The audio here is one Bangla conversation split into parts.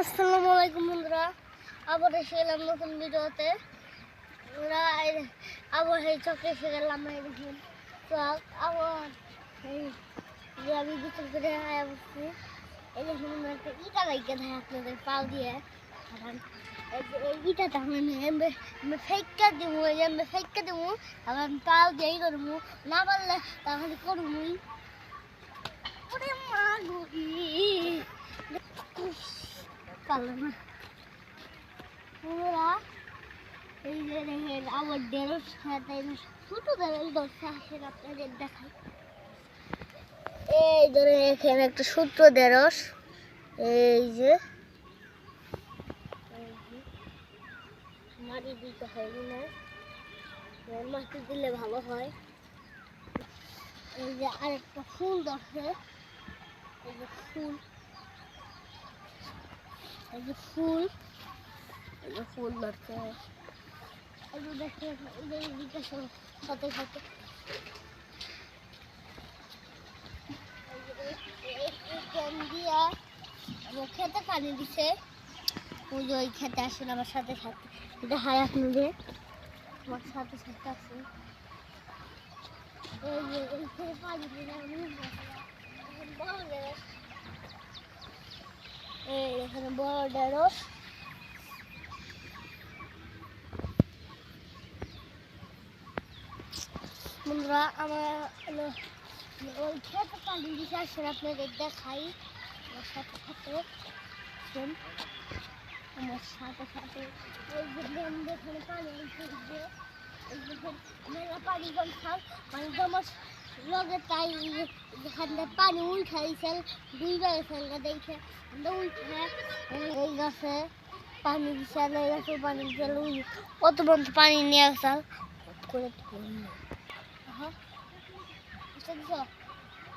আসসালামু আলাইকুম বন্ধুরা। আবার এসে গেলাম নতুন ভিডিওতে। আবার এই চকে এসে গেলাম দেখুন। চক আবার আমি করে ইটা লাগিয়ে দেয় আপনাদের পাও দিয়ে। এই ইটাটা আমি ফেক্কা দিব, এই যে আমি ফেক্কা দিব। আবার আমি পাও দিয়েই করব না পারলে তাহলে করবই। ওরে মা পারল না পুরা এই যে দেখেন, আমার ঢেঁড়স সাথে ছোট ঢেঁড়স দশটা আসেন আপনাদের দেখাই। এই ধরে এখানে একটা সূত্র ঢেঁড়স এই যে। মাটি দিতে হয় না। মাটি দিলে ভালো হয়। এই যে আরেকটা ফুল ধরছে। এই যে ফুল। এই যে ফুল, এই যে ফুল ধরছে এই যে দেখে এই যে এদিকে সব সাথে সাথে খেতে পানি দিছে। যে ওই খেতে আসেন আমার সাথে সাথে। এটা হাই আপনাদের আমার সাথে সাথে আছে। এই পানি দিলে আমি এখন বড় ঢেঁড়স বন্ধুরা, আমার ওই খেতে পানি দিতে আসেন আপনাদের দেখাই। আমার সাথে সাথে আমার সাথে সাথে ওই এখানে পানি মেলা পানি জমছাল মানে জমার লগে তাই যেখানে পানি উঠাইছেন দুই বেলা ফেললে দেখে উঠে এই গাছে পানি দিছে এই গাছে পানি ওই কত বন্ধ পানি নিয়ে আসাল করে?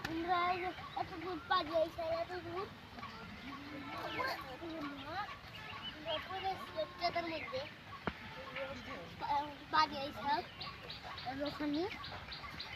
আমরা এত দূর পানি আইছে এত দূর মধ্যে পানি আইছে ওখানে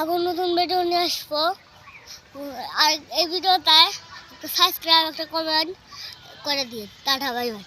আবার নতুন ভিডিও নিয়ে আসব। আর এই ভিডিওটায় একটা সাবস্ক্রাইব একটা কমেন্ট করে দিয়ে টাটা বাই বাই